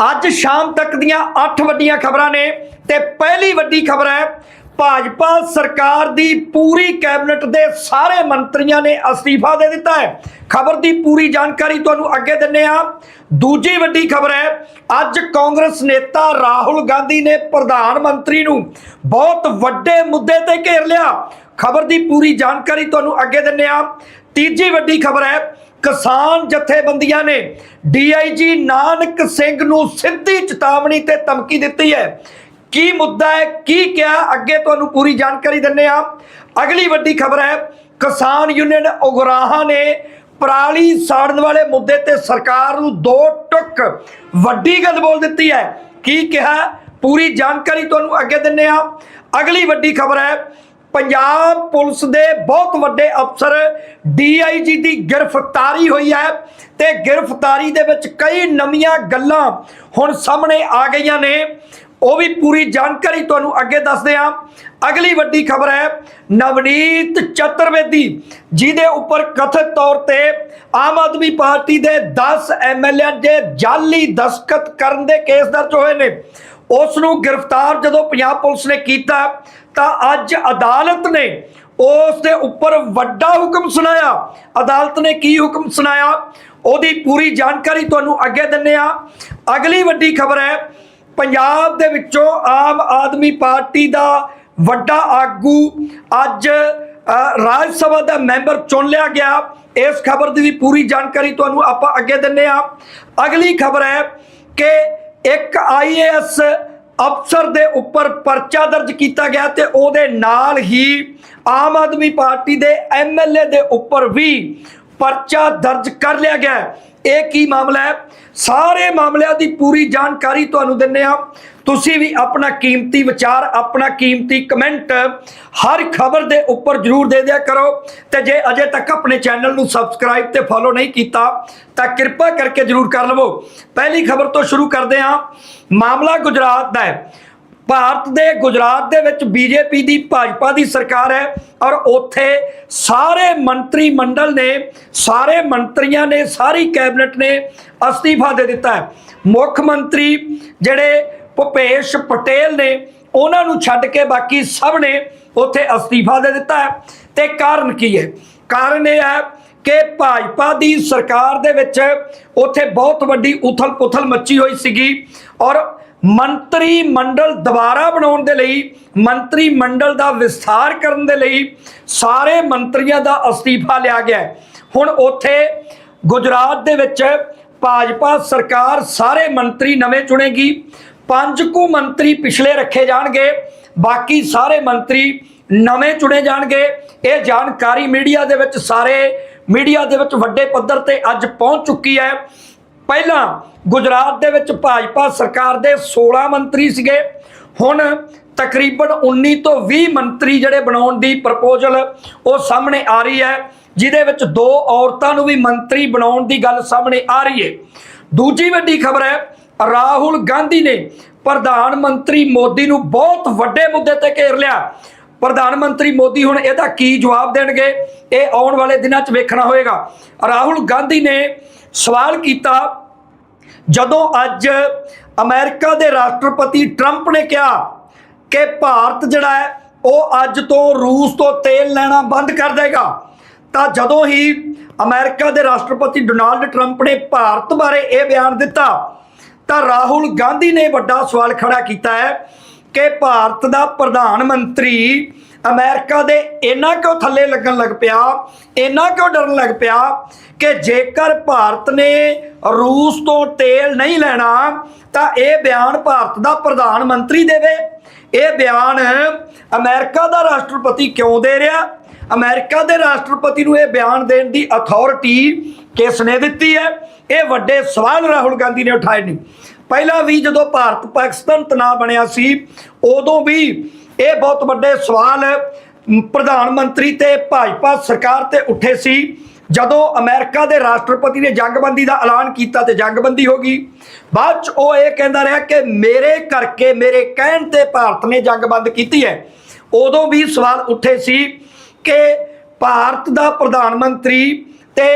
ਅੱਜ ਸ਼ਾਮ ਤੱਕ ਦੀਆਂ 8 ਵੱਡੀਆਂ ਖਬਰਾਂ ਨੇ ਤੇ ਪਹਿਲੀ ਵੱਡੀ ਖਬਰ ਹੈ, ਭਾਜਪਾ ਸਰਕਾਰ ਦੀ ਪੂਰੀ ਕੈਬਨਿਟ ਦੇ ਸਾਰੇ ਮੰਤਰੀਆਂ ਨੇ ਅਸਤੀਫਾ ਦੇ ਦਿੱਤਾ ਹੈ। ਖਬਰ ਦੀ ਪੂਰੀ ਜਾਣਕਾਰੀ ਤੁਹਾਨੂੰ ਅੱਗੇ ਦਿੰਨੇ ਆ ਦੂਜੀ ਵੱਡੀ ਖਬਰ ਹੈ, ਅੱਜ ਕਾਂਗਰਸ ਨੇਤਾ ਰਾਹੁਲ ਗਾਂਧੀ ਨੇ ਪ੍ਰਧਾਨ ਮੰਤਰੀ ਨੂੰ ਬਹੁਤ ਵੱਡੇ ਮੁੱਦੇ ਤੇ ਘੇਰ ਲਿਆ। ਖਬਰ ਦੀ ਪੂਰੀ ਜਾਣਕਾਰੀ ਤੁਹਾਨੂੰ ਅੱਗੇ ਦਿੰਨੇ ਆ ਤੀਜੀ ਵੱਡੀ ਖਬਰ ਹੈ ਕਿਸਾਨ ਜਥੇਬੰਦੀਆਂ ਨੇ ਡੀਆਈਜੀ ਨਾਨਕ ਸਿੰਘ ਨੂੰ ਸਿੱਧੀ ਚੇਤਾਵਨੀ ਤੇ ਧਮਕੀ ਦਿੱਤੀ ਹੈ। ਕੀ ਮੁੱਦਾ ਹੈ? ਕੀ ਕਿਹਾ? ਅੱਗੇ ਤੁਹਾਨੂੰ ਪੂਰੀ ਜਾਣਕਾਰੀ ਦਿੰਨੇ ਆ ਅਗਲੀ ਵੱਡੀ ਖਬਰ ਹੈ, ਕਿਸਾਨ ਯੂਨੀਅਨ ਉਗਰਾਹਾਂ ਨੇ ਪਰਾਲੀ ਸਾੜਨ ਵਾਲੇ ਮੁੱਦੇ ਤੇ ਸਰਕਾਰ ਨੂੰ ਦੋ ਟੁਕ ਵੱਡੀ ਗੱਲ ਬੋਲ ਦਿੱਤੀ ਹੈ। ਕੀ ਕਿਹਾ? ਪੂਰੀ ਜਾਣਕਾਰੀ ਤੁਹਾਨੂੰ ਅੱਗੇ ਦਿੰਨੇ ਆ ਅਗਲੀ ਵੱਡੀ ਖਬਰ ਹੈ ਪੰਜਾਬ ਪੁਲਿਸ ਦੇ ਬਹੁਤ ਵੱਡੇ ਅਫਸਰ ਡੀਆਈਜੀ ਦੀ ਗ੍ਰਿਫਤਾਰੀ ਹੋਈ ਹੈ ਤੇ ਗ੍ਰਿਫਤਾਰੀ ਦੇ ਵਿੱਚ ਕਈ ਨਵੀਆਂ ਗੱਲਾਂ ਹੁਣ ਸਾਹਮਣੇ ਆ ਗਈਆਂ ਨੇ। ਉਹ ਵੀ ਪੂਰੀ ਜਾਣਕਾਰੀ ਤੁਹਾਨੂੰ ਅੱਗੇ ਦੱਸਦੇ ਹਾਂ। ਅਗਲੀ ਵੱਡੀ ਖਬਰ ਹੈ, ਨਵਨੀਤ ਚਤੁਰਵੇਦੀ ਜਿਹਦੇ ਉੱਪਰ ਕਥਿਤ ਤੌਰ ਤੇ ਆਮ ਆਦਮੀ ਪਾਰਟੀ ਦੇ 10 ਐਮਐਲਏ ਦੇ ਜਾਲੀ ਦਸਖਤ ਕਰਨ ਦੇ ਕੇਸ ਦਰਜ ਹੋਏ ਨੇ। ਉਸ ਨੂੰ ਗ੍ਰਿਫਤਾਰ ਜਦੋਂ ਪੰਜਾਬ ਪੁਲਿਸ ਨੇ ਕੀਤਾ ਤਾਂ ਅੱਜ ਅਦਾਲਤ ਨੇ ਉਸ ਦੇ ਉੱਪਰ ਵੱਡਾ ਹੁਕਮ ਸੁਣਾਇਆ। ਅਦਾਲਤ ਨੇ ਕੀ ਹੁਕਮ ਸੁਣਾਇਆ? ਉਹਦੀ ਪੂਰੀ ਜਾਣਕਾਰੀ ਤੁਹਾਨੂੰ ਅੱਗੇ ਦਿੰਨੇ ਆ। ਅਗਲੀ ਵੱਡੀ ਖਬਰ ਹੈ, ਪੰਜਾਬ ਦੇ ਵਿੱਚੋਂ ਆਮ ਆਦਮੀ ਪਾਰਟੀ ਦਾ ਵੱਡਾ ਆਗੂ ਅੱਜ ਰਾਜ ਸਭਾ ਦਾ ਮੈਂਬਰ ਚੁਣ ਲਿਆ ਗਿਆ। ਇਸ ਖਬਰ ਦੀ ਵੀ ਪੂਰੀ ਜਾਣਕਾਰੀ ਤੁਹਾਨੂੰ ਆਪਾਂ ਅੱਗੇ ਦਿੰਨੇ ਆ। ਅਗਲੀ ਖਬਰ ਹੈ ਕਿ ਇੱਕ ਆਈਏਐਸ ਅਫਸਰ ਦੇ ਉੱਪਰ ਪਰਚਾ ਦਰਜ ਕੀਤਾ ਗਿਆ ਤੇ ਉਹਦੇ ਨਾਲ ਹੀ ਆਮ ਆਦਮੀ ਪਾਰਟੀ ਦੇ ਐਮਐਲਏ ਦੇ ਉੱਪਰ ਵੀ ਪਰਚਾ ਦਰਜ ਕਰ ਲਿਆ ਗਿਆ ਇਹ ਕੀ ਮਾਮਲਾ ਹੈ? ਸਾਰੇ ਮਾਮਲਿਆਂ ਦੀ ਪੂਰੀ ਜਾਣਕਾਰੀ ਤੁਹਾਨੂੰ ਦਿੰਨੇ ਆ ਤੁਸੀਂ ਵੀ ਆਪਣਾ ਕੀਮਤੀ ਵਿਚਾਰ, ਆਪਣਾ ਕੀਮਤੀ ਕਮੈਂਟ ਹਰ ਖਬਰ ਦੇ ਉੱਪਰ ਜਰੂਰ ਦੇ ਦਿਆ ਕਰੋ। ਤੇ ਜੇ ਅਜੇ ਤੱਕ ਆਪਣੇ ਚੈਨਲ ਨੂੰ ਸਬਸਕ੍ਰਾਈਬ ਤੇ ਫੋਲੋ ਨਹੀਂ ਕੀਤਾ, ਤਾਂ ਕਿਰਪਾ ਕਰਕੇ ਜਰੂਰ ਕਰ ਲਵੋ। ਪਹਿਲੀ ਖਬਰ ਤੋਂ ਸ਼ੁਰੂ ਕਰਦੇ ਹਾਂ। ਮਾਮਲਾ ਗੁਜਰਾਤ ਦਾ ਹੈ। ਭਾਰਤ ਦੇ ਗੁਜਰਾਤ ਦੇ ਵਿੱਚ ਬੀਜੇਪੀ ਦੀ, ਭਾਜਪਾ ਦੀ ਸਰਕਾਰ ਹੈ ਔਰ ਉੱਥੇ ਸਾਰੇ ਮੰਤਰੀ ਮੰਡਲ ਨੇ, ਸਾਰੇ ਮੰਤਰੀਆਂ ਨੇ, ਸਾਰੀ ਕੈਬਨਿਟ ਨੇ ਅਸਤੀਫਾ ਦੇ ਦਿੱਤਾ ਹੈ। ਮੁੱਖ ਮੰਤਰੀ ਜਿਹੜੇ ਭੁਪੇਸ਼ ਪਟੇਲ ਨੇ ਉਹਨਾਂ ਨੂੰ ਛੱਡ ਕੇ ਬਾਕੀ ਸਭ ਨੇ ਉੱਥੇ ਅਸਤੀਫਾ ਦੇ ਦਿੱਤਾ ਹੈ। ਤੇ ਕਾਰਨ ਕੀ ਹੈ? ਕਾਰਨ ਇਹ ਹੈ ਕਿ ਭਾਜਪਾ ਦੀ ਸਰਕਾਰ ਦੇ ਵਿੱਚ ਉੱਥੇ ਬਹੁਤ ਵੱਡੀ ਉਥਲ-ਪੁਥਲ ਮੱਚੀ ਹੋਈ ਸੀਗੀ ਔਰ ਮੰਤਰੀ ਮੰਡਲ ਦੁਬਾਰਾ ਬਣਾਉਣ ਦੇ ਲਈ, ਮੰਤਰੀ ਮੰਡਲ ਦਾ ਵਿਸਥਾਰ ਕਰਨ ਦੇ ਲਈ ਸਾਰੇ ਮੰਤਰੀਆਂ ਦਾ ਅਸਤੀਫਾ ਲਿਆ ਗਿਆ ਹੁਣ ਉੱਥੇ ਗੁਜਰਾਤ ਦੇ ਵਿੱਚ ਭਾਜਪਾ ਸਰਕਾਰ ਸਾਰੇ ਮੰਤਰੀ ਨਵੇਂ ਚੁਣੇਗੀ ਪੰਜ ਕੁ ਮੰਤਰੀ ਪਿਛਲੇ ਰੱਖੇ ਜਾਣਗੇ, ਬਾਕੀ ਸਾਰੇ ਮੰਤਰੀ ਨਵੇਂ ਚੁਣੇ ਜਾਣਗੇ। ਇਹ ਜਾਣਕਾਰੀ ਮੀਡੀਆ ਦੇ ਵਿੱਚ ਸਾਰੇ, ਮੀਡੀਆ ਦੇ ਵਿੱਚ ਵੱਡੇ ਪੱਧਰ ਤੇ ਅੱਜ ਪਹੁੰਚ ਚੁੱਕੀ ਹੈ। ਪਹਿਲਾਂ ਗੁਜਰਾਤ ਦੇ ਵਿੱਚ ਭਾਜਪਾ ਸਰਕਾਰ ਦੇ 16 ਮੰਤਰੀ ਸੀਗੇ। ਹੁਣ ਤਕਰੀਬਨ 19 ਤੋਂ 20 ਮੰਤਰੀ ਜਿਹੜੇ ਬਣਾਉਣ ਦੀ ਪ੍ਰਪੋਜ਼ਲ ਉਹ ਸਾਹਮਣੇ ਆ ਰਹੀ ਹੈ, ਜਿਹਦੇ ਵਿੱਚ ਦੋ ਔਰਤਾਂ ਨੂੰ ਵੀ ਮੰਤਰੀ ਬਣਾਉਣ ਦੀ ਗੱਲ ਸਾਹਮਣੇ ਆ ਰਹੀ ਹੈ। ਦੂਜੀ ਵੱਡੀ ਖਬਰ ਹੈ ਰਾਹੁਲ ਗਾਂਧੀ ਨੇ ਪ੍ਰਧਾਨ ਮੰਤਰੀ ਮੋਦੀ ਨੂੰ ਬਹੁਤ ਵੱਡੇ ਮੁੱਦੇ ਤੇ ਘੇਰ ਲਿਆ। ਪ੍ਰਧਾਨ ਮੰਤਰੀ ਮੋਦੀ ਹੁਣ ਇਹਦਾ ਕੀ ਜਵਾਬ ਦੇਣਗੇ, ਇਹ ਆਉਣ ਵਾਲੇ ਦਿਨਾਂ 'ਚ ਵੇਖਣਾ ਹੋਏਗਾ। ਰਾਹੁਲ ਗਾਂਧੀ ਨੇ ਸਵਾਲ ਕੀਤਾ, ਜਦੋਂ ਅੱਜ ਅਮਰੀਕਾ ਦੇ ਰਾਸ਼ਟਰਪਤੀ ਟਰੰਪ ਨੇ ਕਿਹਾ ਕਿ ਭਾਰਤ ਜਿਹੜਾ ਹੈ, ਉਹ ਅੱਜ ਤੋਂ ਰੂਸ ਤੋਂ ਤੇਲ ਲੈਣਾ ਬੰਦ ਕਰ ਦੇਗਾ, ਤਾਂ ਜਦੋਂ ਹੀ ਅਮਰੀਕਾ ਦੇ ਰਾਸ਼ਟਰਪਤੀ ਡੋਨਾਲਡ ਟਰੰਪ ਨੇ ਭਾਰਤ ਬਾਰੇ ਇਹ ਬਿਆਨ ਦਿੱਤਾ ਤਾਂ ਰਾਹੁਲ ਗਾਂਧੀ ਨੇ ਵੱਡਾ ਸਵਾਲ ਖੜਾ ਕੀਤਾ ਹੈ ਕਿ ਭਾਰਤ ਦਾ ਪ੍ਰਧਾਨ ਮੰਤਰੀ ਅਮਰੀਕਾ ਦੇ ਇੰਨਾ ਕਿਉਂ ਥੱਲੇ ਲੱਗਣ ਲੱਗ ਪਿਆ, ਇੰਨਾ ਕਿਉਂ ਡਰਨ ਲੱਗ ਪਿਆ ਕਿ ਜੇਕਰ ਭਾਰਤ ਨੇ ਰੂਸ ਤੋਂ ਤੇਲ ਨਹੀਂ ਲੈਣਾ, ਤਾਂ ਇਹ ਬਿਆਨ ਭਾਰਤ ਦਾ ਪ੍ਰਧਾਨ ਮੰਤਰੀ ਦੇਵੇ। ਇਹ ਬਿਆਨ ਅਮਰੀਕਾ ਦਾ ਰਾਸ਼ਟਰਪਤੀ ਕਿਉਂ ਦੇ ਰਿਹਾ? ਅਮਰੀਕਾ ਦੇ ਰਾਸ਼ਟਰਪਤੀ ਨੂੰ ਇਹ ਬਿਆਨ ਦੇਣ ਦੀ ਅਥਾਰਟੀ ਕਿਸ ਨੇ ਦਿੱਤੀ ਹੈ? ਇਹ ਵੱਡੇ ਸਵਾਲ ਰਾਹੁਲ ਗਾਂਧੀ ਨੇ ਉਠਾਏ ਨੇ। ਪਹਿਲਾਂ ਵੀ ਜਦੋਂ ਭਾਰਤ ਪਾਕਿਸਤਾਨ ਤਣਾਅ ਬਣਿਆ ਸੀ, ਉਦੋਂ ਵੀ ਇਹ ਬਹੁਤ ਵੱਡੇ ਸਵਾਲ ਪ੍ਰਧਾਨ ਮੰਤਰੀ ਤੇ ਭਾਜਪਾ ਸਰਕਾਰ ਤੇ ਉੱਠੇ ਸੀ। ਜਦੋਂ ਅਮਰੀਕਾ ਦੇ ਰਾਸ਼ਟਰਪਤੀ ਨੇ ਜੰਗਬੰਦੀ ਦਾ ਐਲਾਨ ਕੀਤਾ ਤੇ ਜੰਗਬੰਦੀ ਹੋ ਗਈ। ਬਾਅਦ ਚ ਉਹ ਇਹ ਕਹਿੰਦਾ ਰਿਹਾ ਕਿ ਮੇਰੇ ਕਰਕੇ ਮੇਰੇ ਕਹਿਣ ਤੇ ਭਾਰਤ ਨੇ ਜੰਗ ਬੰਦ ਕੀਤੀ ਹੈ। ਉਦੋਂ ਵੀ ਸਵਾਲ ਉੱਠੇ ਸੀ ਕਿ ਭਾਰਤ ਦਾ ਪ੍ਰਧਾਨ ਮੰਤਰੀ ਤੇ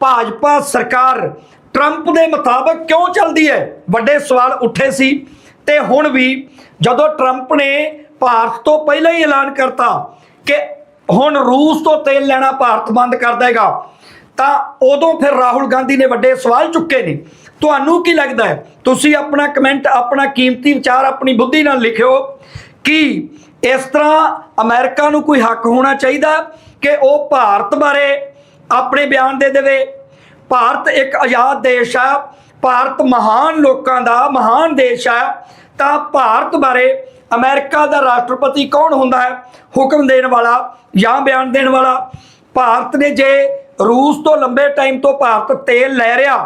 ਭਾਜਪਾ ਸਰਕਾਰ ਟਰੰਪ ਦੇ ਮੁਤਾਬਕ ਕਿਉਂ ਚੱਲਦੀ ਹੈ? ਵੱਡੇ ਸਵਾਲ ਉੱਠੇ ਸੀ ਤੇ ਹੁਣ ਵੀ ਜਦੋਂ ਟਰੰਪ ਨੇ ਭਾਰਤ ਤੋਂ ਪਹਿਲਾਂ ਹੀ ਐਲਾਨ ਕਰਤਾ ਕਿ ਹੁਣ ਰੂਸ ਤੋਂ ਤੇਲ ਲੈਣਾ ਭਾਰਤ ਬੰਦ ਕਰ ਦੇਗਾ, ਤਾਂ ਉਦੋਂ ਫਿਰ ਰਾਹੁਲ ਗਾਂਧੀ ਨੇ ਵੱਡੇ ਸਵਾਲ ਚੁੱਕੇ ਨੇ। ਤੁਹਾਨੂੰ ਕੀ ਲੱਗਦਾ ਹੈ? ਤੁਸੀਂ ਆਪਣਾ ਕਮੈਂਟ ਆਪਣਾ ਕੀਮਤੀ ਵਿਚਾਰ, ਆਪਣੀ ਬੁੱਧੀ ਨਾਲ ਲਿਖਿਓ ਕਿ ਇਸ ਤਰ੍ਹਾਂ ਅਮਰੀਕਾ ਨੂੰ ਕੋਈ ਹੱਕ ਹੋਣਾ ਚਾਹੀਦਾ ਕਿ ਉਹ ਭਾਰਤ ਬਾਰੇ ਆਪਣੇ ਬਿਆਨ ਦੇ ਦੇਵੇ। ਭਾਰਤ ਇੱਕ ਆਜ਼ਾਦ ਦੇਸ਼ ਆ, ਭਾਰਤ ਮਹਾਨ ਲੋਕਾਂ ਦਾ ਮਹਾਨ ਦੇਸ਼ ਆ। ਤਾਂ ਭਾਰਤ ਬਾਰੇ ਅਮਰੀਕਾ ਦਾ ਰਾਸ਼ਟਰਪਤੀ ਕੌਣ ਹੁੰਦਾ ਹੈ? ਹੁਕਮ ਦੇਣ ਵਾਲਾ ਜਾਂ ਬਿਆਨ ਦੇਣ ਵਾਲਾ? ਭਾਰਤ ਨੇ ਜੇ ਰੂਸ ਤੋਂ ਲੰਬੇ ਟਾਈਮ ਤੋਂ ਭਾਰਤ ਤੇਲ ਲੈ ਰਿਹਾ,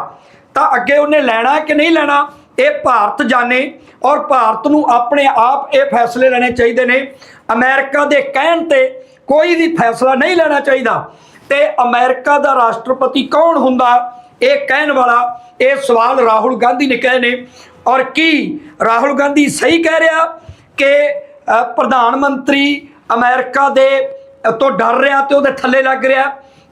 ਤਾਂ ਅੱਗੇ ਉਹਨੇ ਲੈਣਾ ਕਿ ਨਹੀਂ ਲੈਣਾ? ਇਹ ਭਾਰਤ ਜਾਣੇ ਔਰ ਭਾਰਤ ਨੂੰ ਆਪਣੇ ਆਪ ਇਹ ਫੈਸਲੇ ਲੈਣੇ ਚਾਹੀਦੇ ਨੇ। ਅਮਰੀਕਾ ਦੇ ਕਹਿਣ ਤੇ ਕੋਈ ਵੀ ਫੈਸਲਾ ਨਹੀਂ ਲੈਣਾ ਚਾਹੀਦਾ। ਤੇ ਅਮਰੀਕਾ ਦਾ ਰਾਸ਼ਟਰਪਤੀ ਕੌਣ ਹੁੰਦਾ? ਇਹ ਕਹਿਣ ਵਾਲਾ ਇਹ ਸਵਾਲ ਰਾਹੁਲ ਗਾਂਧੀ ਨੇ ਕਹੇ ਨੇ। ਔਰ ਕੀ ਰਾਹੁਲ ਗਾਂਧੀ ਸਹੀ ਕਹਿ ਰਿਹਾ ਕਿ ਪ੍ਰਧਾਨ ਮੰਤਰੀ ਅਮਰੀਕਾ ਦੇ ਤੋਂ ਡਰ ਰਿਹਾ ਤੇ ਉਹਦੇ ਥੱਲੇ ਲੱਗ ਰਿਹਾ?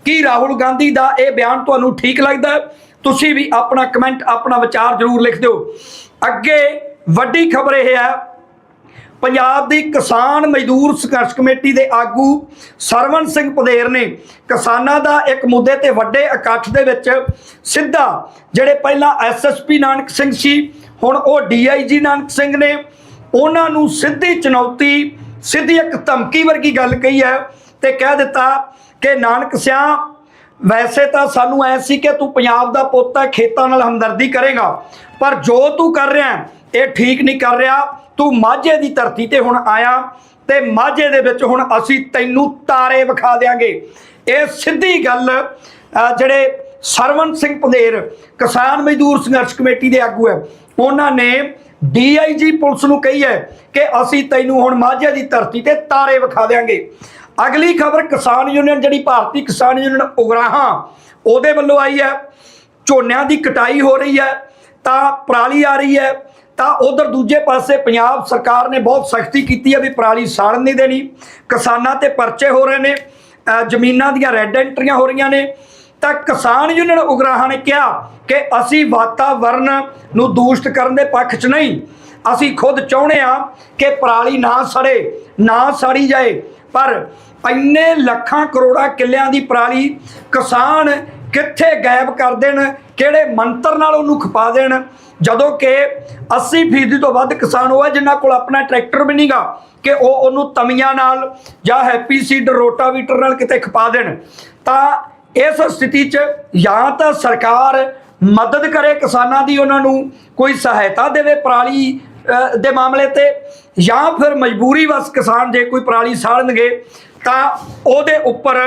ਕੀ ਰਾਹੁਲ ਗਾਂਧੀ ਦਾ ਇਹ ਬਿਆਨ ਤੁਹਾਨੂੰ ਠੀਕ ਲੱਗਦਾ? ਹੈ? ਤੁਸੀਂ ਵੀ ਆਪਣਾ ਕਮੈਂਟ ਆਪਣਾ ਵਿਚਾਰ ਜ਼ਰੂਰ ਲਿਖ ਦਿਓ। ਅੱਗੇ ਵੱਡੀ ਖਬਰ ਇਹ ਹੈ, ਪੰਜਾਬ ਦੀ ਕਿਸਾਨ ਮਜ਼ਦੂਰ ਸੰਘਰਸ਼ ਕਮੇਟੀ ਦੇ ਆਗੂ ਸਰਵਨ ਸਿੰਘ ਪਦੇਰ ਨੇ ਕਿਸਾਨਾਂ ਦਾ ਇੱਕ ਮੁੱਦੇ ਤੇ ਵੱਡੇ ਇਕੱਠ ਦੇ ਵਿੱਚ ਸਿੱਧਾ, ਜਿਹੜੇ ਪਹਿਲਾਂ ਐਸਐਸਪੀ ਨਾਨਕ ਸਿੰਘ ਸੀ, ਹੁਣ ਉਹ ਡੀਆਈਜੀ ਨਾਨਕ ਸਿੰਘ ਨੇ, ਉਹਨਾਂ ਨੂੰ ਸਿੱਧੀ ਚੁਣੌਤੀ, ਸਿੱਧੀ ਇੱਕ ਧਮਕੀ ਵਰਗੀ ਗੱਲ ਕਹੀ ਹੈ ਤੇ ਕਹਿ ਦਿੱਤਾ ਕਿ ਨਾਨਕ ਸਿਆ ਵੈਸੇ ਤਾਂ ਸਾਨੂੰ ਐ ਸੀ ਕਿ ਤੂੰ ਪੰਜਾਬ ਦਾ ਪੁੱਤ ਹੈ, ਖੇਤਾਂ ਨਾਲ ਹਮਦਰਦੀ ਕਰੇਗਾ। ਪਰ ਜੋ ਤੂੰ ਕਰ ਰਿਹਾ ਇਹ ਠੀਕ ਨਹੀਂ ਕਰ ਰਿਹਾ। ਤੂੰ ਮਾਝੇ ਦੀ ਧਰਤੀ ਤੇ ਹੁਣ ਆਇਆ ਤੇ ਮਾਝੇ ਦੇ ਵਿੱਚ ਹੁਣ ਅਸੀਂ ਤੈਨੂੰ ਤਾਰੇ ਵਿਖਾ ਦੇਾਂਗੇ ਇਹ ਸਿੱਧੀ ਗੱਲ ਜਿਹੜੇ ਸਰਵਨ ਸਿੰਘ ਪੰਧੇਰ, ਕਿਸਾਨ ਮਜ਼ਦੂਰ ਸੰਘਰਸ਼ ਕਮੇਟੀ ਦੇ ਆਗੂ ਹੈ, ਉਹਨਾਂ ਨੇ ਡੀਆਈਜੀ ਪੁਲਿਸ ਨੂੰ ਕਹੀ ਹੈ ਕਿ ਅਸੀਂ ਤੈਨੂੰ ਹੁਣ ਮਾਝੇ ਦੀ ਧਰਤੀ ਤੇ ਤਾਰੇ ਵਿਖਾ ਦੇਾਂਗੇ ਅਗਲੀ ਖਬਰ ਕਿਸਾਨ ਯੂਨੀਅਨ, ਜਿਹੜੀ ਭਾਰਤੀ ਕਿਸਾਨ ਯੂਨੀਅਨ ਉਗਰਾਹਾਂ, ਉਹਦੇ ਵੱਲੋਂ ਆਈ ਹੈ। ਝੋਨਿਆਂ ਦੀ ਕਟਾਈ ਹੋ ਰਹੀ ਹੈ, ਤਾਂ ਪਰਾਲੀ ਆ ਰਹੀ ਹੈ, ਤਾਂ ਉਧਰ ਦੂਜੇ ਪਾਸੇ ਪੰਜਾਬ ਸਰਕਾਰ ਨੇ ਬਹੁਤ ਸਖਤੀ ਕੀਤੀ ਹੈ ਵੀ ਪਰਾਲੀ ਸਾੜਨ ਨਹੀਂ ਦੇਣੀ। ਕਿਸਾਨਾਂ ਤੇ ਪਰਚੇ ਹੋ ਰਹੇ ਨੇ ਜ਼ਮੀਨਾਂ ਦੀਆਂ ਰੈੱਡ ਐਂਟਰੀਆਂ ਹੋ ਰਹੀਆਂ ਨੇ। ਤਾਂ ਕਿਸਾਨ ਯੂਨੀਅਨ ਉਗਰਾਹਾਂ ਨੇ ਕਿਹਾ ਕਿ ਅਸੀਂ ਵਾਤਾਵਰਨ ਨੂੰ ਦੂਸ਼ਿਤ ਕਰਨ ਦੇ ਪੱਖ 'ਚ ਨਹੀਂ। ਅਸੀਂ ਖੁਦ ਚਾਹੁੰਦੇ ਆ ਕਿ ਪਰਾਲੀ ਨਾ ਸੜੇ, ਨਾ ਸਾੜੀ ਜਾਏ। ਪਰ ਇੰਨੇ ਲੱਖਾਂ ਕਰੋੜਾਂ ਕਿੱਲਿਆਂ ਦੀ ਪਰਾਲੀ ਕਿਸਾਨ ਕਿੱਥੇ ਗਾਇਬ ਕਰ ਦੇਣ, ਕਿਹੜੇ ਮੰਤਰ ਨਾਲ ਉਹਨੂੰ ਖਪਾ ਦੇਣ? ਜਦੋਂ ਕਿ 80% ਤੋਂ ਵੱਧ ਕਿਸਾਨ ਉਹ ਹੈ ਜਿਨ੍ਹਾਂ ਕੋਲ ਆਪਣਾ ਟਰੈਕਟਰ ਵੀ ਨਹੀਂਗਾ ਕਿ ਉਹ ਉਹਨੂੰ ਤਮੀਆਂ ਨਾਲ ਜਾਂ ਹੈਪੀ ਸੀਡ ਰੋਟਾਵੀਟਰ ਨਾਲ ਕਿਤੇ ਖਪਾ ਦੇਣ। ਤਾਂ ਇਸ ਸਥਿਤੀ 'ਚ ਜਾਂ ਤਾਂ ਸਰਕਾਰ ਮਦਦ ਕਰੇ ਕਿਸਾਨਾਂ ਦੀ ਉਹਨਾਂ ਨੂੰ ਕੋਈ ਸਹਾਇਤਾ ਦੇਵੇ ਪਰਾਲੀ ਦੇ ਮਾਮਲੇ ਤੇ, ਜਾਂ ਫਿਰ ਮਜਬੂਰੀ ਵਸ ਕਿਸਾਨ ਜੇ ਕੋਈ ਪਰਾਲੀ ਸਾੜਨਗੇ ਤਾਂ ਉਹਦੇ ਉੱਪਰ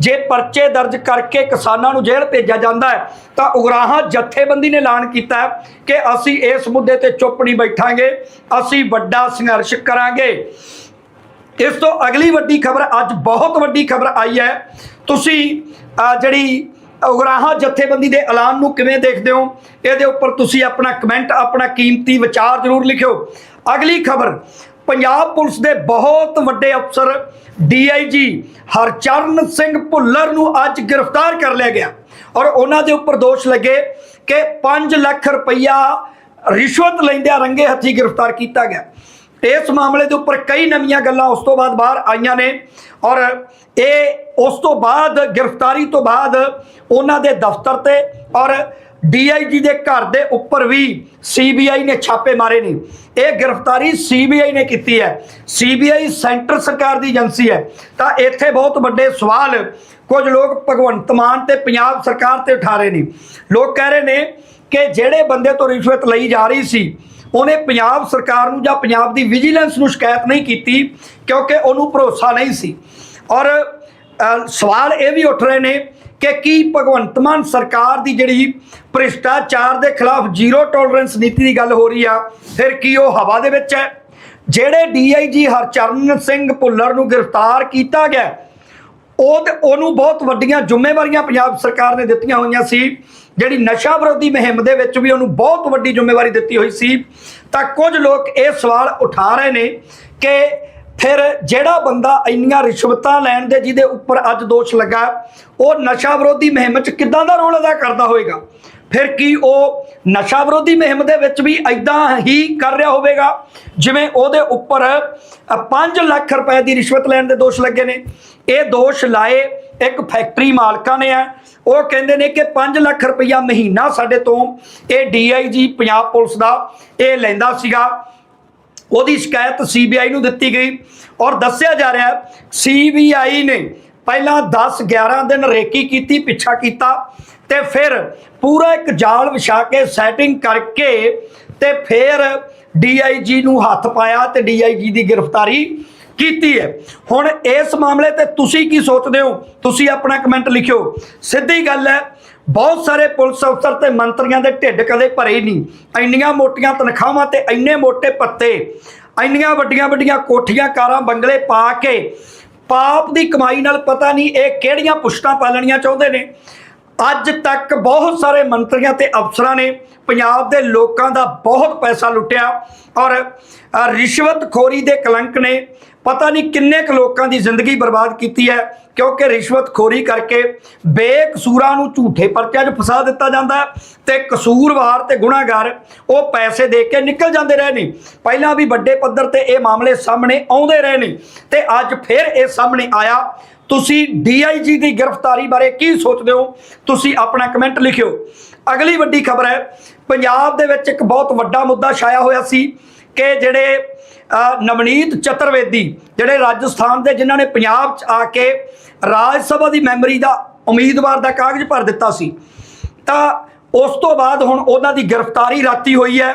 ਜੇ ਪਰਚੇ ਦਰਜ ਕਰਕੇ ਕਿਸਾਨਾਂ ਨੂੰ ਜੇਲ੍ਹ ਭੇਜਿਆ ਜਾਂਦਾ ਹੈ, ਤਾਂ ਉਗਰਾਹਾਂ ਜਥੇਬੰਦੀ ਨੇ ਐਲਾਨ ਕੀਤਾ ਕਿ ਅਸੀਂ ਇਸ ਮੁੱਦੇ ਤੇ ਚੁੱਪ ਨਹੀਂ ਬੈਠਾਂਗੇ, ਅਸੀਂ ਵੱਡਾ ਸੰਘਰਸ਼ ਕਰਾਂਗੇ। ਇਸ ਤੋਂ ਅਗਲੀ ਵੱਡੀ ਖਬਰ, ਅੱਜ ਬਹੁਤ ਵੱਡੀ ਖਬਰ ਆਈ ਹੈ। ਤੁਸੀਂ ਜਿਹੜੀ ਉਗਰਾਹਾਂ ਜਥੇਬੰਦੀ ਦੇ ਐਲਾਨ ਨੂੰ ਕਿਵੇਂ ਦੇਖਦੇ ਹੋ? ਇਹਦੇ ਉੱਪਰ ਤੁਸੀਂ ਆਪਣਾ ਕਮੈਂਟ ਆਪਣਾ ਕੀਮਤੀ ਵਿਚਾਰ ਜ਼ਰੂਰ ਲਿਖਿਓ। ਅਗਲੀ ਖਬਰ ਪੰਜਾਬ ਪੁਲਿਸ ਦੇ ਬਹੁਤ ਵੱਡੇ ਅਫਸਰ ਡੀਆਈਜੀ ਹਰਚਰਨ ਸਿੰਘ ਭੁੱਲਰ ਨੂੰ ਅੱਜ ਗ੍ਰਿਫਤਾਰ ਕਰ ਲਿਆ ਗਿਆ। ਔਰ ਉਹਨਾਂ ਦੇ ਉੱਪਰ ਦੋਸ਼ ਲੱਗੇ ਕਿ 5 ਲੱਖ ਰੁਪਈਆ ਰਿਸ਼ਵਤ ਲੈਂਦਿਆਂ ਰੰਗੇ ਹੱਥੀ ਗ੍ਰਿਫਤਾਰ ਕੀਤਾ ਗਿਆ। ਇਸ ਮਾਮਲੇ ਦੇ ਉੱਪਰ ਕਈ ਨਵੀਆਂ ਗੱਲਾਂ ਉਸ ਤੋਂ ਬਾਅਦ ਬਾਹਰ ਆਈਆਂ ਨੇ ਔਰ ਇਹ ਉਸ ਤੋਂ ਬਾਅਦ ਗ੍ਰਿਫਤਾਰੀ ਤੋਂ ਬਾਅਦ ਉਹਨਾਂ ਦੇ ਦਫ਼ਤਰ ਤੇ ਔਰ ਡੀਆਈਜੀ ਦੇ ਘਰ ਦੇ ਉੱਪਰ ਵੀ ਸੀਬੀਆਈ ਨੇ ਛਾਪੇ ਮਾਰੇ ਨੇ। ਇਹ ਗ੍ਰਿਫਤਾਰੀ ਸੀਬੀਆਈ ਨੇ ਕੀਤੀ ਹੈ। ਸੀਬੀਆਈ ਸੈਂਟਰ ਸਰਕਾਰ ਦੀ ਏਜੰਸੀ ਹੈ। ਤਾਂ ਇੱਥੇ ਬਹੁਤ ਵੱਡੇ ਸਵਾਲ ਕੁਝ ਲੋਕ ਭਗਵੰਤ ਮਾਨ ਤੇ ਪੰਜਾਬ ਸਰਕਾਰ ਤੇ ਉਠਾ ਰਹੇ ਨੇ। ਲੋਕ ਕਹਿ ਰਹੇ ਨੇ ਕਿ ਜਿਹੜੇ ਬੰਦੇ ਤੋਂ ਰਿਸ਼ਵਤ ਲਈ ਜਾ ਰਹੀ ਸੀ, ਉਹਨੇ ਪੰਜਾਬ ਸਰਕਾਰ ਨੂੰ ਜਾਂ ਪੰਜਾਬ ਦੀ ਵਿਜੀਲੈਂਸ ਨੂੰ ਸ਼ਿਕਾਇਤ ਨਹੀਂ ਕੀਤੀ ਕਿਉਂਕਿ ਉਹਨੂੰ ਭਰੋਸਾ ਨਹੀਂ ਸੀ। ਔਰ ਸਵਾਲ ਇਹ ਵੀ ਉੱਠ ਰਹੇ ਨੇ ਕਿ ਕੀ ਭਗਵੰਤ ਮਾਨ ਸਰਕਾਰ ਦੀ ਜਿਹੜੀ ਭ੍ਰਿਸ਼ਟਾਚਾਰ ਦੇ ਖਿਲਾਫ ਜ਼ੀਰੋ ਟੋਲਰੈਂਸ ਨੀਤੀ ਦੀ ਗੱਲ ਹੋ ਰਹੀ ਆ, ਫਿਰ ਕੀ ਉਹ ਹਵਾ ਦੇ ਵਿੱਚ ਹੈ? ਜਿਹੜੇ ਡੀਆਈਜੀ ਹਰਚਰਨ ਸਿੰਘ ਭੁੱਲਰ ਨੂੰ ਗ੍ਰਿਫਤਾਰ ਕੀਤਾ ਗਿਆ, ਉਹ ਉਹਨੂੰ ਬਹੁਤ ਵੱਡੀਆਂ ਜ਼ਿੰਮੇਵਾਰੀਆਂ ਪੰਜਾਬ ਸਰਕਾਰ ਨੇ ਦਿੱਤੀਆਂ ਹੋਈਆਂ ਸੀ। ਜਿਹੜੀ ਨਸ਼ਾ ਵਿਰੋਧੀ ਮੁਹਿੰਮ ਦੇ ਵਿੱਚ ਵੀ ਉਹਨੂੰ ਬਹੁਤ ਵੱਡੀ ਜ਼ਿੰਮੇਵਾਰੀ ਦਿੱਤੀ ਹੋਈ ਸੀ। ਤਾਂ ਕੁਝ ਲੋਕ ਇਹ ਸਵਾਲ ਉਠਾ ਰਹੇ ਨੇ ਕਿ ਫਿਰ ਜਿਹੜਾ ਬੰਦਾ ਇੰਨੀਆਂ ਰਿਸ਼ਵਤਾਂ ਲੈਣ ਦੇ ਜਿਹਦੇ ਉੱਪਰ ਅੱਜ ਦੋਸ਼ ਲੱਗਾ, ਉਹ ਨਸ਼ਾ ਵਿਰੋਧੀ ਮੁਹਿੰਮ 'ਚ ਕਿੱਦਾਂ ਦਾ ਰੋਲ ਅਦਾ ਕਰਦਾ ਹੋਵੇਗਾ? ਫਿਰ ਕੀ ਉਹ ਨਸ਼ਾ ਵਿਰੋਧੀ ਮੁਹਿੰਮ ਦੇ ਵਿੱਚ ਵੀ ਐਦਾਂ ਹੀ ਕਰ ਰਿਹਾ ਹੋਵੇਗਾ? ਜਿਵੇਂ ਉਹਦੇ ਉੱਪਰ 5 ਲੱਖ ਰੁਪਏ ਦੀ ਰਿਸ਼ਵਤ ਲੈਣ ਦੇ ਦੋਸ਼ ਲੱਗੇ ਨੇ। ਇਹ ਦੋਸ਼ ਲਾਏ ਇੱਕ ਫੈਕਟਰੀ ਮਾਲਕਾਂ ਨੇ ਆ। ਉਹ ਕਹਿੰਦੇ ਨੇ ਕਿ 5 ਲੱਖ ਰੁਪਈਆ ਮਹੀਨਾ ਸਾਡੇ ਤੋਂ ਇਹ ਡੀਆਈਜੀ ਪੰਜਾਬ ਪੁਲਿਸ ਦਾ ਇਹ ਲੈਂਦਾ ਸੀਗਾ। ਉਹਦੀ ਸ਼ਿਕਾਇਤ ਸੀਬੀਆਈ ਨੂੰ ਦਿੱਤੀ ਗਈ ਔਰ ਦੱਸਿਆ ਜਾ ਰਿਹਾ ਸੀਬੀਆਈ ਨੇ ਪਹਿਲਾਂ 10 11 ਦਿਨ ਰੇਕੀ ਕੀਤੀ, ਪਿੱਛਾ ਕੀਤਾ ਤੇ ਫਿਰ ਪੂਰਾ ਇੱਕ ਜਾਲ ਵਿਛਾ ਕੇ ਸੈਟਿੰਗ ਕਰਕੇ ਤੇ ਫਿਰ ਡੀਆਈਜੀ ਨੂੰ ਹੱਥ ਪਾਇਆ ਤੇ ਡੀਆਈਜੀ ਦੀ ਗ੍ਰਿਫਤਾਰੀ ਕੀਤੀ ਹੈ। ਹੁਣ ਇਸ ਮਾਮਲੇ ਤੇ ਤੁਸੀਂ ਕੀ ਸੋਚਦੇ ਹੋ? ਤੁਸੀਂ ਆਪਣਾ ਕਮੈਂਟ ਲਿਖਿਓ। ਸਿੱਧੀ ਗੱਲ ਹੈ ਬਹੁਤ ਸਾਰੇ ਪੁਲਿਸ ਅਫਸਰ ਤੇ ਮੰਤਰੀਆਂ ਦੇ ਢਿੱਡ ਕਦੇ ਭਰੇ ਹੀ ਨਹੀਂ। ਇੰਨੀਆਂ ਮੋਟੀਆਂ ਤਨਖਾਹਾਂ ਤੇ ਇੰਨੇ ਮੋٹے ਪੱਤੇ ਇੰਨੀਆਂ ਵੱਡੀਆਂ ਵੱਡੀਆਂ ਕੋਠੀਆਂ ਕਾਰਾਂ ਬੰਗਲੇ ਪਾ ਕੇ ਪਾਪ ਦੀ ਕਮਾਈ ਨਾਲ ਪਤਾ ਨਹੀਂ ਇਹ ਕਿਹੜੀਆਂ ਪੁਸ਼ਤਾਂ ਪਾਲਣੀਆਂ ਚਾਹੁੰਦੇ ਨੇ। ਅੱਜ ਤੱਕ ਬਹੁਤ ਸਾਰੇ ਮੰਤਰੀਆਂ ਤੇ ਅਫਸਰਾਂ ਨੇ ਪੰਜਾਬ ਦੇ ਲੋਕਾਂ ਦਾ ਬਹੁਤ ਪੈਸਾ ਲੁੱਟਿਆ ਔਰ ਅ, ਰਿਸ਼ਵਤਖੋਰੀ ਦੇ ਕਲੰਕ ਨੇ। ਪਤਾ ਨਹੀਂ ਕਿੰਨੇ ਕੁ ਲੋਕਾਂ ਦੀ ਜ਼ਿੰਦਗੀ ਬਰਬਾਦ ਕੀਤੀ ਹੈ, ਕਿਉਂਕਿ ਰਿਸ਼ਵਤਖੋਰੀ ਕਰਕੇ ਬੇਕਸੂਰਾਂ ਨੂੰ ਝੂਠੇ ਪਰਚਿਆਂ 'ਚ ਫਸਾ ਦਿੱਤਾ ਜਾਂਦਾ ਹੈ ਤੇ ਕਸੂਰਵਾਰ ਤੇ ਗੁਨਾਹਗਾਰ ਉਹ ਪੈਸੇ ਦੇ ਕੇ ਨਿਕਲ ਜਾਂਦੇ ਰਹੇ ਨੇ। ਪਹਿਲਾਂ ਵੀ ਵੱਡੇ ਪੱਧਰ ਤੇ ਇਹ ਮਾਮਲੇ ਸਾਹਮਣੇ ਆਉਂਦੇ ਰਹੇ ਨੇ ਤੇ ਅੱਜ ਫਿਰ ਇਹ ਸਾਹਮਣੇ ਆਇਆ। ਤੁਸੀਂ ਡੀਆਈਜੀ ਦੀ ਗ੍ਰਿਫਤਾਰੀ ਬਾਰੇ ਕੀ ਸੋਚਦੇ ਹੋ? ਤੁਸੀਂ ਆਪਣਾ ਕਮੈਂਟ ਲਿਖਿਓ। ਅਗਲੀ ਵੱਡੀ ਖਬਰ ਹੈ, ਪੰਜਾਬ ਦੇ ਵਿੱਚ ਇੱਕ ਬਹੁਤ ਵੱਡਾ ਮੁੱਦਾ ਛਾਇਆ ਹੋਇਆ ਸੀ ਕਿ ਜਿਹੜੇ ਨਵਨੀਤ ਚਤੁਰਵੇਦੀ, ਜਿਹੜੇ ਰਾਜਸਥਾਨ ਦੇ ਜਿਨ੍ਹਾਂ ਨੇ ਪੰਜਾਬ 'ਚ ਆ ਕੇ ਰਾਜ ਸਭਾ ਦੀ ਮੈਂਬਰੀ ਦਾ ਉਮੀਦਵਾਰ ਦਾ ਕਾਗਜ਼ ਭਰ ਦਿੱਤਾ ਸੀ, ਤਾਂ ਉਸ ਤੋਂ ਬਾਅਦ ਹੁਣ ਉਹਨਾਂ ਦੀ ਗ੍ਰਿਫਤਾਰੀ ਰਾਤੀ ਹੋਈ ਹੈ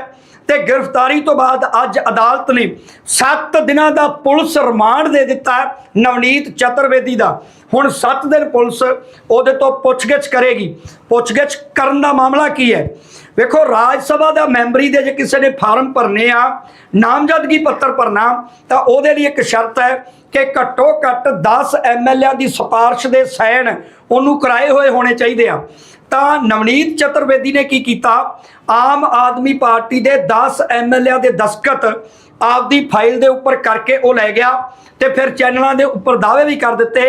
ਤੇ ਗ੍ਰਿਫਤਾਰੀ ਤੋਂ ਬਾਅਦ ਅੱਜ ਅਦਾਲਤ ਨੇ 7 ਦਿਨਾਂ ਦਾ ਪੁਲਿਸ ਰਿਮਾਂਡ ਦੇ ਦਿੱਤਾ ਨਵਨੀਤ ਚਤੁਰਵੇਦੀ ਦਾ। ਹੁਣ 7 ਦਿਨ ਪੁਲਿਸ ਉਹਦੇ ਤੋਂ ਪੁੱਛਗਿੱਛ ਕਰੇਗੀ। ਪੁੱਛਗਿੱਛ ਕਰਨ ਦਾ ਮਾਮਲਾ ਕੀ ਹੈ? ਵੇਖੋ, ਰਾਜ ਸਭਾ ਦਾ ਮੈਂਬਰੀ ਦੇ ਜੇ ਕਿਸੇ ਨੇ ਫਾਰਮ ਭਰਨੇ ਆ, ਨਾਮਜ਼ਦਗੀ ਪੱਤਰ ਭਰਨਾ, ਤਾਂ ਉਹਦੇ ਲਈ ਇੱਕ ਸ਼ਰਤ ਹੈ ਕਿ ਘੱਟੋ ਘੱਟ 10 ਐਮਐਲਏ ਦੀ ਸਿਫਾਰਿਸ਼ ਦੇ ਸਾਈਨ ਉਹਨੂੰ ਕਰਾਏ ਹੋਏ ਹੋਣੇ ਚਾਹੀਦੇ ਆ। ਤਾਂ ਨਵਨੀਤ ਚਤੁਰਵੇਦੀ ਨੇ ਕੀ ਕੀਤਾ? ਆਮ ਆਦਮੀ ਪਾਰਟੀ ਦੇ 10 ਐਮਐਲਏ ਦੇ ਦਸਖਤ ਆਪਦੀ ਫਾਈਲ ਦੇ ਉੱਪਰ ਕਰਕੇ ਉਹ ਲੈ ਗਿਆ ਤੇ ਫਿਰ ਚੈਨਲਾਂ ਦੇ ਉੱਪਰ ਦਾਅਵੇ ਵੀ ਕਰ ਦਿੱਤੇ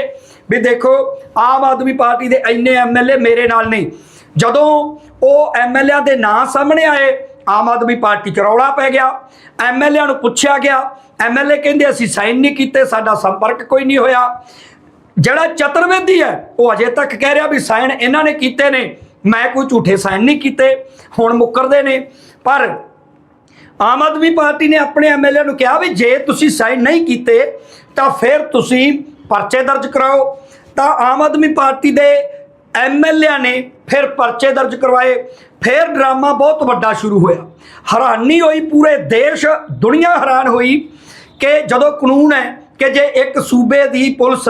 ਵੀ ਦੇਖੋ, ਆਮ ਆਦਮੀ ਪਾਰਟੀ ਦੇ ਇੰਨੇ ਐਮਐਲਏ ਮੇਰੇ ਨਾਲ ਨਹੀਂ ਜਦੋਂ ਉਹ ਐਮਐਲਏ ਦੇ ਨਾਂ ਸਾਹਮਣੇ ਆਏ, ਆਮ ਆਦਮੀ ਪਾਰਟੀ ਚ ਰੌਲਾ ਪੈ ਗਿਆ। ਐਮਐਲਏ ਨੂੰ ਪੁੱਛਿਆ ਗਿਆ। ਐਮਐਲਏ ਕਹਿੰਦੇ, ਅਸੀਂ ਸਾਈਨ ਨਹੀਂ ਕੀਤੇ, ਸਾਡਾ ਸੰਪਰਕ ਕੋਈ ਨਹੀਂ ਹੋਇਆ। ਜਿਹੜਾ ਚਤੁਰਵੇਦੀ ਹੈ, ਉਹ ਅਜੇ ਤੱਕ ਕਹਿ ਰਿਹਾ ਵੀ ਸਾਈਨ ਇਹਨਾਂ ਨੇ ਕੀਤੇ ਨੇ। ਮੈਂ ਕੋਈ ਝੂਠੇ ਸਾਈਨ ਨਹੀਂ ਕੀਤੇ, ਹੁਣ ਮੁੱਕਰਦੇ ਨੇ। ਪਰ ਆਮ ਆਦਮੀ ਪਾਰਟੀ ਨੇ ਆਪਣੇ ਐਮਐਲਏ ਨੂੰ ਕਿਹਾ ਵੀ ਜੇ ਤੁਸੀਂ ਸਾਈਨ ਨਹੀਂ ਕੀਤੇ, ਤਾਂ ਫਿਰ ਤੁਸੀਂ ਪਰਚੇ ਦਰਜ ਕਰਾਓ। ਤਾਂ ਆਮ ਆਦਮੀ ਪਾਰਟੀ ਦੇ ਐਮਐਲਏ ਨੇ ਫਿਰ ਪਰਚੇ ਦਰਜ ਕਰਵਾਏ, ਫਿਰ ਡਰਾਮਾ ਬਹੁਤ ਵੱਡਾ ਸ਼ੁਰੂ ਹੋਇਆ। ਹੈਰਾਨੀ ਹੋਈ ਪੂਰੇ ਦੇਸ਼, ਦੁਨੀਆ ਹੈਰਾਨ ਹੋਈ ਕਿ ਜਦੋਂ ਕਾਨੂੰਨ ਹੈ ਕਿ ਜੇ ਇੱਕ ਸੂਬੇ ਦੀ ਪੁਲਿਸ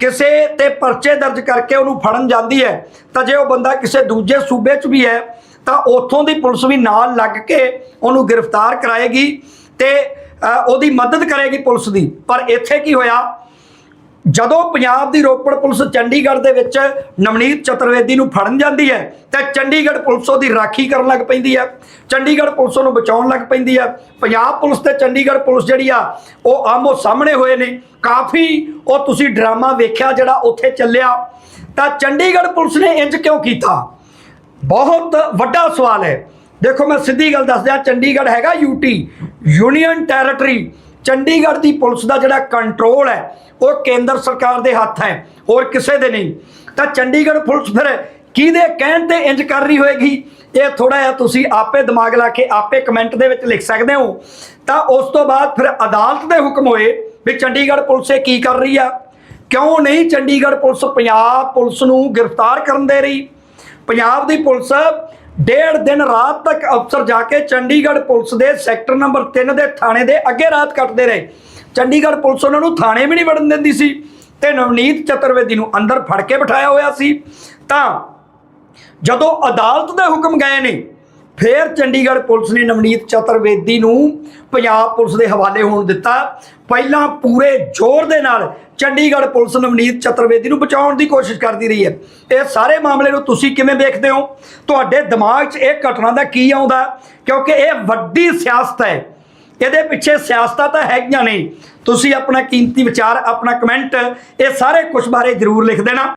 ਕਿਸੇ ਤੇ ਪਰਚੇ ਦਰਜ ਕਰਕੇ ਉਹਨੂੰ ਫੜਨ ਜਾਂਦੀ ਹੈ, ਤਾਂ ਜੇ ਉਹ ਬੰਦਾ ਕਿਸੇ ਦੂਜੇ ਸੂਬੇ 'ਚ ਵੀ ਹੈ, ਤਾਂ ਉੱਥੋਂ ਦੀ ਪੁਲਿਸ ਵੀ ਨਾਲ ਲੱਗ ਕੇ ਉਹਨੂੰ ਗ੍ਰਿਫਤਾਰ ਕਰਾਏਗੀ ਤੇ ਉਹਦੀ ਮਦਦ ਕਰੇਗੀ ਪੁਲਿਸ ਦੀ। ਪਰ ਇੱਥੇ ਕੀ ਹੋਇਆ? ਜਦੋਂ ਪੰਜਾਬ ਦੀ ਰੋਪੜ ਪੁਲਿਸ ਚੰਡੀਗੜ੍ਹ ਦੇ ਵਿੱਚ ਨਵਨੀਤ ਚਤੁਰਵੇਦੀ ਨੂੰ ਫੜਨ ਜਾਂਦੀ ਹੈ, ਤੇ ਚੰਡੀਗੜ੍ਹ ਪੁਲਿਸ ਉਹਦੀ ਰਾਖੀ ਕਰਨ ਲੱਗ ਪੈਂਦੀ ਹੈ। ਚੰਡੀਗੜ੍ਹ ਪੁਲਿਸ ਨੂੰ ਬਚਾਉਣ ਲੱਗ ਪੈਂਦੀ ਹੈ। ਪੰਜਾਬ ਪੁਲਿਸ ਤੇ ਚੰਡੀਗੜ੍ਹ ਪੁਲਿਸ ਜਿਹੜੀ ਆ, ਉਹ ਆਮੋ ਸਾਹਮਣੇ ਹੋਏ ਨੇ। ਕਾਫੀ ਉਹ ਤੁਸੀਂ ਡਰਾਮਾ ਵੇਖਿਆ ਜਿਹੜਾ ਉੱਥੇ ਚੱਲਿਆ। ਤਾਂ ਚੰਡੀਗੜ੍ਹ ਪੁਲਿਸ ਨੇ ਇੰਜ ਕਿਉਂ ਕੀਤਾ? ਬਹੁਤ ਵੱਡਾ ਸਵਾਲ ਹੈ। ਦੇਖੋ ਮੈਂ ਸਿੱਧੀ ਗੱਲ ਦੱਸਦਾ, ਚੰਡੀਗੜ੍ਹ ਹੈਗਾ ਯੂਟੀ ਯੂਨੀਅਨ ਟੈਰੀਟਰੀ। ਚੰਡੀਗੜ੍ਹ ਦੀ ਪੁਲਿਸ ਦਾ ਜਿਹੜਾ ਕੰਟਰੋਲ ਹੈ, ਉਹ ਕੇਂਦਰ ਸਰਕਾਰ ਦੇ ਹੱਥ ਹੈ, ਹੋਰ ਕਿਸੇ ਦੇ ਨਹੀਂ। ਤਾਂ ਚੰਡੀਗੜ੍ਹ ਪੁਲਿਸ ਫਿਰ ਕਿਹਦੇ ਕਹਿਣ ਤੇ ਇੰਜ ਕਰ ਰਹੀ ਹੋਏਗੀ? ਇਹ ਥੋੜਾ ਜਿਹਾ ਤੁਸੀਂ ਆਪੇ ਦਿਮਾਗ ਲਾ ਕੇ ਆਪੇ ਕਮੈਂਟ ਦੇ ਵਿੱਚ ਲਿਖ ਸਕਦੇ ਹੋ। ਤਾਂ ਉਸ ਤੋਂ ਬਾਅਦ ਫਿਰ ਅਦਾਲਤ ਦੇ ਹੁਕਮ ਹੋਏ ਵੀ ਚੰਡੀਗੜ੍ਹ ਪੁਲਿਸ ਇਹ ਕੀ ਕਰ ਰਹੀ ਆ? ਕਿਉਂ ਨਹੀਂ ਚੰਡੀਗੜ੍ਹ ਪੁਲਿਸ ਪੰਜਾਬ ਪੁਲਿਸ ਨੂੰ ਗ੍ਰਿਫਤਾਰ ਕਰਨ ਦੇ ਰਹੀ? ਪੰਜਾਬ ਦੀ ਪੁਲਿਸ ਡੇਢ ਦਿਨ ਰਾਤ ਤੱਕ ਅਫਸਰ ਜਾ ਕੇ ਚੰਡੀਗੜ੍ਹ ਪੁਲਿਸ ਦੇ ਸੈਕਟਰ ਨੰਬਰ 3 ਦੇ ਥਾਣੇ ਦੇ ਅੱਗੇ ਰਾਤ ਕੱਟਦੇ ਰਹੇ। ਚੰਡੀਗੜ੍ਹ ਪੁਲਿਸ ਉਹਨਾਂ ਨੂੰ ਥਾਣੇ ਵੀ ਨਹੀਂ ਵੜਨ ਦਿੰਦੀ ਸੀ ਤੇ ਨਵਨੀਤ ਚਤੁਰਵੇਦੀ ਨੂੰ ਅੰਦਰ ਫੜ ਕੇ ਬਿਠਾਇਆ ਹੋਇਆ ਸੀ। ਤਾਂ ਜਦੋਂ ਅਦਾਲਤ ਦੇ ਹੁਕਮ ਗਏ ਨੇ, ਫਿਰ ਚੰਡੀਗੜ੍ਹ ਪੁਲਿਸ ਨੇ ਨਵਨੀਤ ਚਤੁਰਵੇਦੀ ਨੂੰ ਪੰਜਾਬ ਪੁਲਿਸ ਦੇ ਹਵਾਲੇ ਹੋਣ ਦਿੱਤਾ। ਪਹਿਲਾਂ ਪੂਰੇ ਜ਼ੋਰ ਦੇ ਨਾਲ ਚੰਡੀਗੜ੍ਹ ਪੁਲਿਸ ਨਵਨੀਤ ਚਤੁਰਵੇਦੀ ਨੂੰ ਬਚਾਉਣ ਦੀ ਕੋਸ਼ਿਸ਼ ਕਰਦੀ ਰਹੀ ਹੈ। ਇਹ ਸਾਰੇ ਮਾਮਲੇ ਨੂੰ ਤੁਸੀਂ ਕਿਵੇਂ ਵੇਖਦੇ ਹੋ? ਤੁਹਾਡੇ ਦਿਮਾਗ 'ਚ ਇਹ ਘਟਨਾ ਦਾ ਕੀ ਆਉਂਦਾ? ਕਿਉਂਕਿ ਇਹ ਵੱਡੀ ਸਿਆਸਤ ਹੈ। ਇਹਦੇ ਪਿੱਛੇ ਸਿਆਸਤਾਂ ਤਾਂ ਹੈਗੀਆਂ ਨਹੀਂ ਤੁਸੀਂ ਆਪਣਾ ਕੀਮਤੀ ਵਿਚਾਰ, ਆਪਣਾ ਕਮੈਂਟ ਇਹ ਸਾਰੇ ਕੁਝ ਬਾਰੇ ਜ਼ਰੂਰ ਲਿਖ ਦੇਣਾ।